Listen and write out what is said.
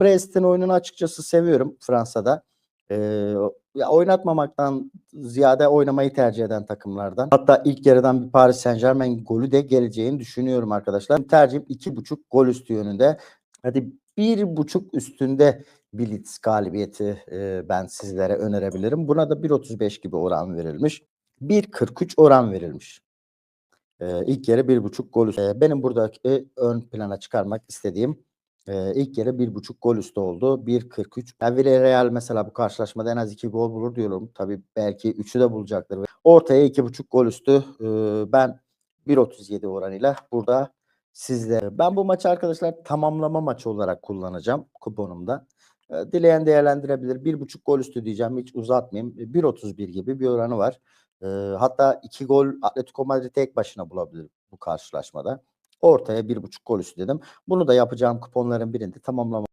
Brest'in oyununu açıkçası seviyorum Fransa'da. Ee, ya oynatmamaktan ziyade oynamayı tercih eden takımlardan. Hatta ilk yarıdan bir Paris Saint-Germain golü de geleceğini düşünüyorum arkadaşlar. Tercihim 2.5 gol üstü yönünde. Hadi 1.5 üstünde Blitz galibiyeti e, ben sizlere önerebilirim. Buna da 1.35 gibi oran verilmiş. 1.43 oran verilmiş. Ee, ilk yarı 1.5 gol üstü. Ee, benim buradaki ön plana çıkarmak istediğim e, ilk yarı 1.5 gol üstü oldu. 1.43. Yani Villarreal mesela bu karşılaşmada en az 2 gol bulur diyorum. Tabii belki 3'ü de bulacaktır. Ortaya 2.5 gol üstü. Ee, ben 1.37 oranıyla burada sizlere. Ben bu maçı arkadaşlar tamamlama maçı olarak kullanacağım kuponumda. Ee, Dileyen değerlendirebilir. 1.5 gol üstü diyeceğim. Hiç uzatmayayım. 1.31 gibi bir oranı var. Ee, hatta 2 gol Atletico Madrid tek başına bulabilir bu karşılaşmada. Ortaya 1.5 gol üstü dedim. Bunu da yapacağım kuponların birinde tamamlama